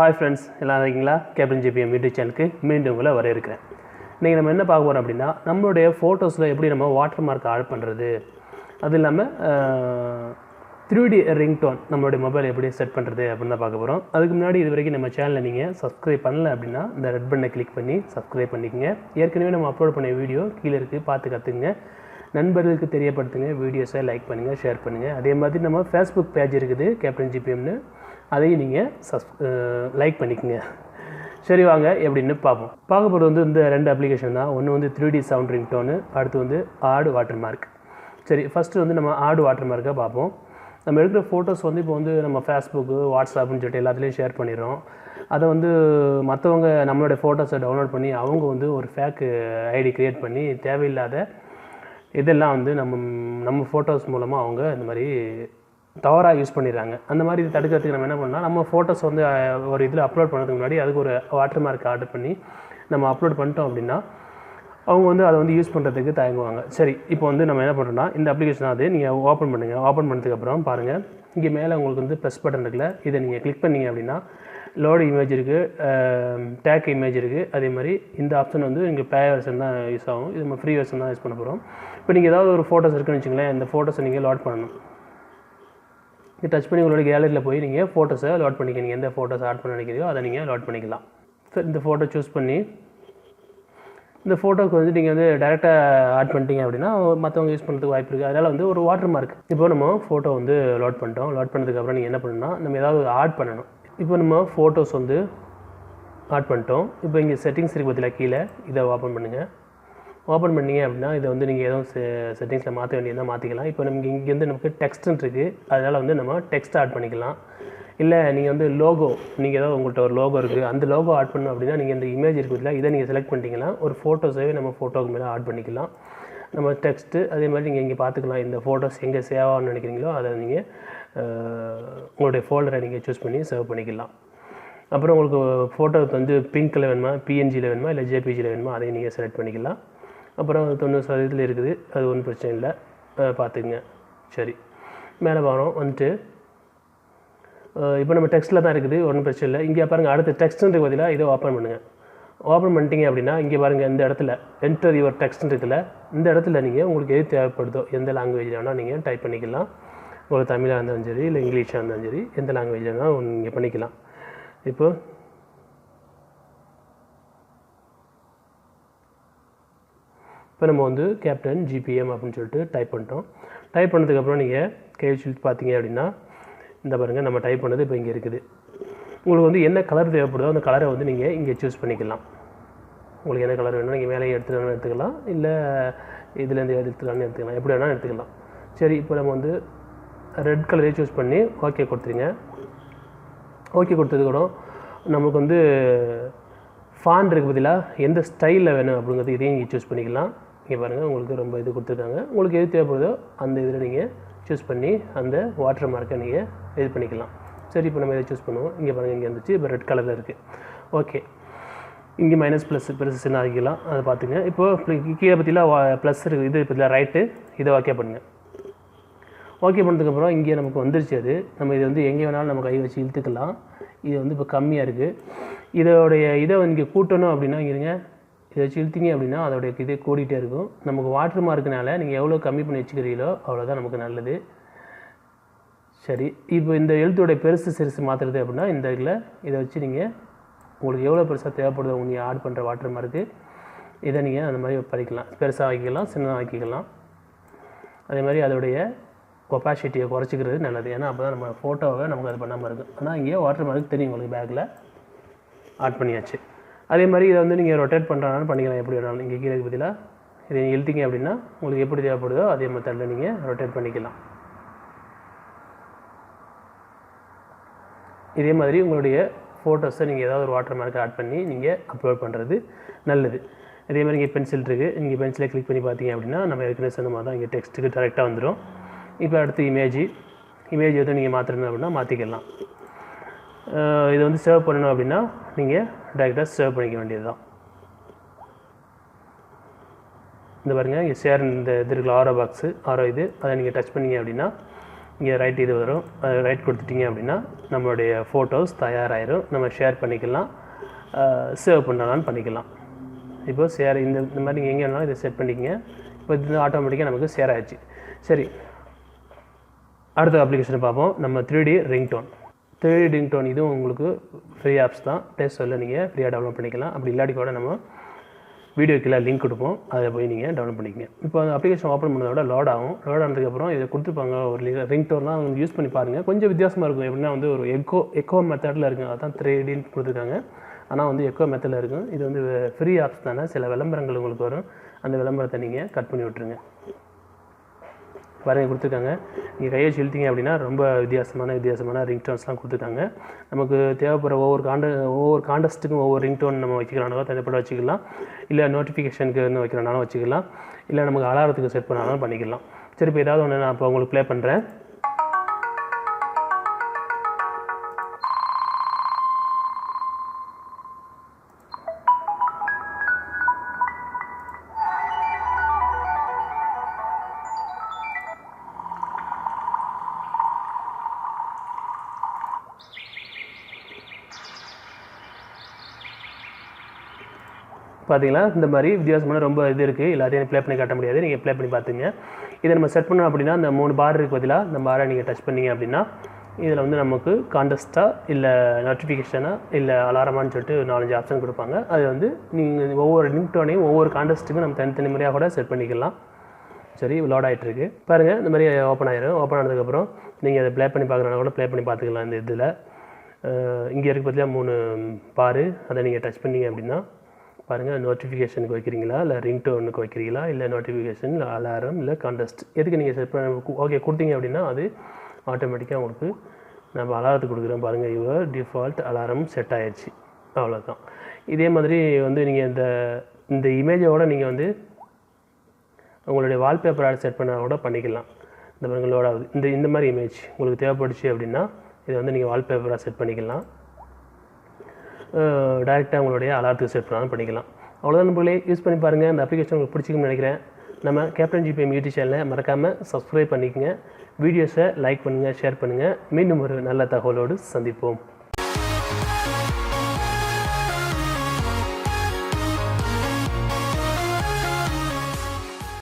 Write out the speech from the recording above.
Hi friends எல்லாம் இருக்கீங்களா? Captain GBM YouTube சேனலுக்கு மீண்டும் உங்களை வரவேற்கிறேன். இன்றைக்கி நம்ம என்ன பார்க்க போகிறோம் அப்படின்னா நம்மளுடைய ஃபோட்டோஸில் எப்படி நம்ம வாட்டர் மார்க் ஆட் பண்ணுறது அது இல்லாமல் த்ரீ டி ரிங்டோன் நம்மளுடைய மொபைல் எப்படி செட் பண்ணுறது அப்படின்னு தான் பார்க்க போகிறோம் அதுக்கு முன்னாடி இது வரைக்கும் நம்ம சேனலை நீங்கள் சப்ஸ்கிரைப் பண்ணல அப்படின்னா இந்த ரெட் பட்டனை கிளிக் பண்ணி சப்ஸ்கிரைப் பண்ணிக்கங்க. ஏற்கனவே நம்ம அப்லோட் பண்ண வீடியோ கீழே இருக்குது பார்த்து கற்றுக்குங்க நண்பர்களுக்கு தெரியப்படுத்துங்க வீடியோஸை லைக் பண்ணுங்கள் ஷேர் பண்ணுங்கள் அதே மாதிரி நம்ம ஃபேஸ்புக் பேஜ் இருக்குது கேப்டன் ஜிபிஎம்னு அதையும் நீங்கள் சப்ஸ் லைக் பண்ணிக்கோங்க. சரி வாங்க எப்படின்னு பார்ப்போம். பார்க்கப்படுறது வந்து இந்த ரெண்டு அப்ளிகேஷன் தான். ஒன்று வந்து three D sound ring tone அடுத்து வந்து ஆடு வாட்டர் மார்க் சரி ஃபஸ்ட்டு வந்து நம்ம ஆடு வாட்டர் மார்க்கை பார்ப்போம். நம்ம எடுக்கிற ஃபோட்டோஸ் வந்து இப்போ வந்து நம்ம ஃபேஸ்புக்கு வாட்ஸ்அப்னு சொல்லிட்டு எல்லாத்துலேயும் ஷேர் பண்ணிடுறோம். அதை வந்து மற்றவங்க நம்மளோட ஃபோட்டோஸை டவுன்லோட் பண்ணி அவங்க வந்து ஒரு ஃபேக்கு ஐடி க்ரியேட் பண்ணி தேவையில்லாத இதெல்லாம் வந்து நம்ம நம்ம ஃபோட்டோஸ் மூலமாக அவங்க இந்த மாதிரி தவறாக யூஸ் பண்ணிடுறாங்க. அந்த மாதிரி இது தடுக்கிறதுக்கு நம்ம என்ன பண்ணால் நம்ம ஃபோட்டோஸ் வந்து ஒரு இதில் அப்லோட் பண்ணுறதுக்கு முன்னாடி அதுக்கு ஒரு வாட்டர் மார்க் ஆர்டர் பண்ணி நம்ம அப்லோட் பண்ணிட்டோம் அப்படின்னா அவங்க வந்து அதை வந்து யூஸ் பண்ணுறதுக்கு தயங்குவாங்க. சரி இப்போ வந்து நம்ம என்ன பண்ணுறோம்னா இந்த அப்ளிகேஷன் அது நீங்கள் ஓப்பன் பண்ணுங்கள் ஓப்பன் பண்ணதுக்கப்புறம் பாருங்கள் இங்கே மேலே உங்களுக்கு வந்து ப்ரெஸ் பட்டன் இருக்குல்ல இதை நீங்கள் கிளிக் பண்ணீங்க அப்படின்னா லோடு இமேஜ் இருக்குது டேக் இமேஜ் இருக்குது அதே மாதிரி இந்த ஆப்ஷன் வந்து இங்கே பே வெர்ஷன் தான் யூஸ் ஆகும். இது நம்ம ஃப்ரீ வெர்ஷன் தான் யூஸ் பண்ண போகிறோம் இப்போ நீங்கள் ஏதாவது ஒரு ஃபோட்டோஸ் இருக்குன்னு வச்சுங்களேன் இந்த ஃபோட்டோஸை நீங்கள் லோட் பண்ணணும். இங்கே டச் பண்ணி உங்களோட கேலரியில் போய் நீங்கள் ஃபோட்டோஸை லோட் பண்ணிக்க நீங்கள் எந்த ஃபோட்டோஸ் ஆட் பண்ண நினைக்கிறீங்களோ அதை நீங்கள் லோட் பண்ணிக்கலாம். சார் இந்த ஃபோட்டோ சூஸ் பண்ணி இந்த ஃபோட்டோக்கு வந்து நீங்கள் வந்து டேரெக்டாக ஆட் பண்ணிட்டீங்க அப்படின்னா மற்றவங்க யூஸ் பண்ணுறதுக்கு வாய்ப்பு இருக்குது அதனால் வந்து ஒரு வாட்டர் மார்க் இப்போ நம்ம ஃபோட்டோ வந்து லோட் பண்ணிட்டோம். லோட் பண்ணதுக்கப்புறம் நீங்கள் என்ன பண்ணணும்னா நம்ம ஏதாவது ஆட் பண்ணணும். இப்போ நம்ம ஃபோட்டோஸ் வந்து ஆட் பண்ணிட்டோம். இப்போ இங்கே செட்டிங்ஸ் இருக்கு பற்றியில் கீழே. இதை ஓப்பன் பண்ணுங்கள் ஓப்பன் பண்ணீங்க அப்படின்னா இதை வந்து நீங்கள் எதுவும் செட்டிங்ஸில் மாற்ற வேண்டியதாக மாற்றிக்கலாம் இப்போ நமக்கு இங்கேருந்து நமக்கு டெக்ஸ்ட்னு இருக்குது அதனால் வந்து நம்ம டெக்ஸ்ட் ஆட் பண்ணிக்கலாம். இல்லை நீங்கள் வந்து லோகோ நீங்கள் ஏதாவது உங்கள்கிட்ட ஒரு லோகோ இருக்குது அந்த லோகோ ஆட் பண்ணணும் அப்படின்னா நீங்கள் இந்த இமேஜ் இருக்குதுல இதை நீங்கள் செலக்ட் பண்ணிட்டீங்கன்னா ஒரு ஃபோட்டோஸாகவே நம்ம ஃபோட்டோக்கு மேலே ஆட் பண்ணிக்கலாம். நம்ம டெக்ஸ்ட்டு அதே மாதிரி நீங்கள் இங்கே பார்த்துக்கலாம் இந்த ஃபோட்டோஸ் எங்கே சேவ் ஆகணும்னு நினைக்கிறீங்களோ அதை நீங்கள் உங்களுடைய ஃபோல்டரை நீங்கள் சூஸ் பண்ணி சேவ் பண்ணிக்கலாம். அப்புறம் உங்களுக்கு ஃபோட்டோ வந்து பிங்க்கில் வேணுமா பிஎன்ஜியில் வேணுமா இல்லை ஜேபிஜியில் வேணுமா அதையும் நீங்கள் செலக்ட் பண்ணிக்கலாம். அப்புறம் தொண்ணூறு சதவீதத்தில் இருக்குது. அது ஒன்றும் பிரச்சனை இல்லை. பார்த்துக்குங்க சரி. மேலே வரோம். வந்துட்டு இப்போ நம்ம டெக்ஸ்ட்டில் தான் இருக்குது. ஒன்றும் பிரச்சனை இல்லை. இங்கே பாருங்கள் அடுத்த டெக்ஸ்ட்டுக்கு பதிலாக இதை ஓப்பன் பண்ணுங்கள் ஓப்பன் பண்ணிட்டீங்க அப்படின்னா இங்கே பாருங்கள் இந்த இடத்துல என்டர் யுவர் டெக்ஸ்ட்ன்றதுல இந்த இடத்துல நீங்கள் உங்களுக்கு எது தேவைப்படுதோ எந்த லாங்குவேஜில் வேணால் நீங்கள் டைப் பண்ணிக்கலாம். உங்களுக்கு தமிழாக இருந்தாலும் சரி இல்லை இங்கிலீஷாக இருந்தாலும் சரி எந்த லாங்குவேஜில் வேணால் நீங்கள் பண்ணிக்கலாம். இப்போ இப்போ நம்ம வந்து கேப்டன் ஜிபிஎம் அப்படின்னு சொல்லிட்டு டைப் பண்ணிட்டோம். டைப் பண்ணதுக்கப்புறம் நீங்கள் கேள்வி பார்த்தீங்க அப்படின்னா இந்த பாருங்கள் நம்ம டைப் பண்ணது இப்போ இங்கே இருக்குது. உங்களுக்கு வந்து என்ன கலர் தேவைப்படுதோ அந்த கலரை வந்து நீங்கள் இங்கே சூஸ் பண்ணிக்கலாம். உங்களுக்கு என்ன கலர் வேணும் நீங்கள் வேலையை எடுத்துக்கணும் எடுத்துக்கலாம் இல்லை இதுலேருந்து எடுத்துக்கலாம்னு எடுத்துக்கலாம். எப்படி வேணாலும் எடுத்துக்கலாம். சரி இப்போ நம்ம வந்து ரெட் கலரே சூஸ் பண்ணி ஓகே கொடுத்துருங்க. ஓகே கொடுத்ததுக்கூடம் நமக்கு வந்து ஃபான் இருக்கு பதிலாக எந்த ஸ்டைலில் வேணும் அப்படிங்கிறது இதையும் நீங்கள் சூஸ் பண்ணிக்கலாம். இங்கே பாருங்கள் உங்களுக்கு ரொம்ப இது கொடுத்துருக்காங்க. உங்களுக்கு எது தேவைப்படுதோ அந்த இதில் நீங்கள் சூஸ் பண்ணி அந்த வாட்டர் மார்க்கை நீங்கள் இது பண்ணிக்கலாம். சரி இப்போ நம்ம இதை சூஸ் பண்ணுவோம். இங்கே பாருங்கள் இங்கே வந்துச்சு. இப்போ ரெட் கலரில் இருக்குது ஓகே இங்கே மைனஸ் ப்ளஸ் ப்ளஸ் சின்ன ஆகிக்கலாம் அதை பார்த்துங்க. இப்போ கீழே பற்றிலாம் ப்ளஸ் இருக்குது இது பற்றியில் ரைட்டு இதை ஓகே பண்ணுங்கள் ஓகே பண்ணதுக்கப்புறம் இங்கே நமக்கு வந்துருச்சு அது. நம்ம இது வந்து எங்கே வேணாலும் நம்ம கை வச்சு இழுத்துக்கலாம். இது வந்து இப்போ கம்மியாக இருக்குது இதோடைய இதை இங்கே கூட்டணும் அப்படின்னா இங்கே இதை வச்சு அப்படின்னா அதோடைய இதே கூடிகிட்டே இருக்கும். நமக்கு வாட்டர் மார்க்குனால நீங்கள் எவ்வளோ கம்மி பண்ணி வச்சுக்கிறீங்களோ அவ்வளோதான் நமக்கு நல்லது. சரி இப்போ இந்த எழுத்துடைய பெருசு சிறுசு மாற்றுறது அப்படின்னா இந்த இதில் இதை வச்சு நீங்கள் உங்களுக்கு எவ்வளோ பெருசாக தேவைப்படுதோ நீங்கள் ஆட் பண்ணுற வாட்டர் மார்க்கு இதை நீங்கள் அந்த மாதிரி படிக்கலாம் பெருசாக ஆக்கிக்கலாம் சின்னதாக ஆக்கிக்கலாம் அதே மாதிரி அதோடைய கொப்பாசிட்டியை குறைச்சிக்கிறது நல்லது. ஏன்னா அப்போ தான் நம்ம ஃபோட்டோவை நமக்கு அது பண்ணாமல் இருக்கும். ஆனால் இங்கே வாட்டர் மார்க் தெரியும் உங்களுக்கு பேக்கில் ஆட் பண்ணியாச்சு. அதே மாதிரி இதை வந்து நீங்கள் ரொட்டேட் பண்ணுறனாலும் பண்ணிக்கலாம். எப்படி வேணாலும். நீங்கள் கீழே பதிலாக இதை நீங்கள் இழுத்திங்க அப்படின்னா உங்களுக்கு எப்படி தேவைப்படுதோ அதே மெத்தடில் நீங்கள் ரொட்டேட் பண்ணிக்கலாம். இதே மாதிரி உங்களுடைய ஃபோட்டோஸை நீங்கள் ஏதாவது ஒரு வாட்டர் மார்க் ஆட் பண்ணி நீங்கள் அப்லோட் பண்ணுறது நல்லது. அதே மாதிரி இங்கே பென்சில் இருக்குது இங்கே பென்சிலை கிளிக் பண்ணி பார்த்தீங்க அப்படின்னா நம்ம ஏற்கனவே சொன்ன மாதிரி தான் இங்கே டெக்ஸ்ட்டுக்கு டேரெக்டாக வந்துடும் இப்போ அடுத்து இமேஜ் இமேஜ் எதுவும் நீங்கள் மாற்றணும் அப்படின்னா மாற்றிக்கலாம் இதை வந்து சேவ் பண்ணணும் அப்படின்னா நீங்கள் டேரெக்டாக சேவ் பண்ணிக்க வேண்டியது தான் இந்த பாருங்கள் இங்கே ஷேர் இந்த இது இருக்குல்ல ஆரோ பாக்ஸு ஆரோ இது அதை நீங்கள் டச் பண்ணீங்க அப்படின்னா இங்கே ரைட் இது வரும். அதை ரைட் கொடுத்துட்டீங்க அப்படின்னா நம்மளுடைய ஃபோட்டோஸ் தயாராகிடும் நம்ம ஷேர் பண்ணிக்கலாம். சேவ் பண்ணலாம்னு பண்ணிக்கலாம். இப்போ ஷேர் இந்த இந்த மாதிரி நீங்கள் எங்கே வேணாலும் இதை செட் பண்ணிக்கங்க. இப்போ இது ஆட்டோமேட்டிக்காக நமக்கு ஷேர் ஆகிடுச்சு சரி. அடுத்த அப்ளிகேஷனை பார்ப்போம். நம்ம three D ringtone D tone இதுவும் உங்களுக்கு ஃப்ரீ ஆப்ஸ் தான். ப்ளே ஸ்டோரில் நீங்கள் ஃப்ரீயாக டவுன்லோட் பண்ணிக்கலாம். அப்படி இல்லாட்டி கூட நம்ம வீடியோ கீழே லிங்க் கொடுப்போம். அதில் போய் நீங்கள் டவுன்லோட் பண்ணிக்கங்க. இப்போ அந்த அப்ளிகேஷன் ஓப்பன் பண்ணதை விட லோட் ஆகும் லோட் ஆனதுக்கப்புறம் இதை கொடுத்துருப்பாங்க. ஒரு ரிங் டோன்லாம் அவங்க யூஸ் பண்ணி பாருங்கள் கொஞ்சம் வித்தியாசமாக இருக்கும். எப்படின்னா வந்து ஒரு எக்கோ எக்கோ மெத்தடில் இருக்குங்க. அதான் த்ரீ கொடுத்துருக்காங்க. ஆனால் வந்து எக்கோ மெத்தடில் இருக்கும். இது வந்து ஃப்ரீ ஆப்ஸ் தானே. சில விளம்பரங்கள் உங்களுக்கு வரும். அந்த விளம்பரத்தை நீங்கள் கட் பண்ணி விட்ருங்க வரைய கொடுத்துருக்காங்க. நீங்கள் கையை செலுத்திங்க அப்படின்னா ரொம்ப வித்தியாசமான வித்தியாசமான ரிங்டோன்ஸ்லாம் கொடுத்துருக்காங்க. நமக்கு தேவைப்படுற ஒவ்வொரு காண்ட ஒவ்வொரு காண்டஸ்ட்டுக்கும் ஒவ்வொரு ரிங்டோன் நம்ம வைக்கிறனாலும் தனிப்பட வச்சுக்கலாம். இல்லை நோட்டிஃபிகேஷனுக்கு வைக்கிறனாலும் வச்சுக்கலாம். இல்லை நமக்கு அலாரத்துக்கு செட் பண்ணாலும் பண்ணிக்கலாம். சரி இப்போ ஏதாவது ஒன்று நான் இப்போ உங்களுக்கு ப்ளே பண்ணுறேன் பார்த்தீங்களா இந்த மாதிரி வித்தியாசமான ரொம்ப இது இருக்குது எல்லாத்தையும் ப்ளே பண்ணி காட்ட முடியாது. நீங்கள் ப்ளே பண்ணி பார்த்துங்க. இதை நம்ம செட் பண்ணோம் அப்படின்னா இந்த மூணு பார் இருக்கு பதிலாக இந்த பாரை நீங்கள் டச் பண்ணீங்க அப்படின்னா இதில் வந்து நமக்கு காண்டஸ்ட்டாக இல்லை நோட்டிஃபிகேஷனாக இல்லை அலாரமான்னு சொல்லிட்டு நாலஞ்சு ஆப்ஷன் கொடுப்பாங்க. அது வந்து நீங்கள் ஒவ்வொரு நிமிட்டோனையும் ஒவ்வொரு காண்டஸ்ட்டுக்கும் நம்ம தனித்தனி முறையாக கூட செட் பண்ணிக்கலாம். சரி லோட் ஆகிட்டுருக்கு பாருங்கள் இந்த மாதிரி ஓப்பன் ஆகிடும் ஓப்பன் ஆனதுக்கப்புறம் நீங்கள் அதை ப்ளே பண்ணி பார்க்குறனால கூட ப்ளே பண்ணி பார்த்துக்கலாம் இந்த இதில். இங்கே இருக்க பற்றியா மூணு பாரு அதை நீங்கள் டச் பண்ணிங்க அப்படின்னா பாருங்கள் நோட்டிஃபிகேஷனுக்கு வைக்கிறீங்களா? இல்லை ரிங்டோனுக்கு வைக்கிறீங்களா? இல்லை நோட்டிஃபிகேஷன் இல்லை அலாரம் இல்லை காண்டஸ்ட் எதுக்கு நீங்கள் செட் பண்ண ஓகே கொடுத்தீங்க அப்படின்னா அது ஆட்டோமேட்டிக்காக உங்களுக்கு நம்ம அலாரத்துக்கு கொடுக்குறோம் பாருங்கள் யுவர் டிஃபால்ட் அலாரம் செட் ஆயிடுச்சு அவ்வளோதான் இதே மாதிரி வந்து நீங்கள் இந்த இந்த இமேஜோட நீங்கள் வந்து உங்களுடைய வால்பேப்பர் ஆட் செட் பண்ண கூட பண்ணிக்கலாம். இந்த பாருங்க லோட் ஆகுது. இந்த இந்த மாதிரி இமேஜ் உங்களுக்கு தேவைப்படுச்சு அப்படின்னா இதை வந்து நீங்கள் வால்பேப்பராக செட் பண்ணிக்கலாம். டேரெக்டாக உங்களுடைய அலாரத்துக்கு செட் பண்ணாலும் பண்ணிக்கலாம். அவ்வளோதான் நம்மளே யூஸ் பண்ணி பாருங்கள் அந்த அப்ளிகேஷன் உங்களுக்கு பிடிச்சிக்கும்னு நினைக்கிறேன். நம்ம கேப்டன் ஜிபிஎம் யூடியூப் சேனலை மறக்காமல் சப்ஸ்கிரைப் பண்ணிக்கங்க. வீடியோஸை லைக் பண்ணுங்கள் ஷேர் பண்ணுங்கள் மீண்டும் ஒரு நல்ல தகவலோடு சந்திப்போம்.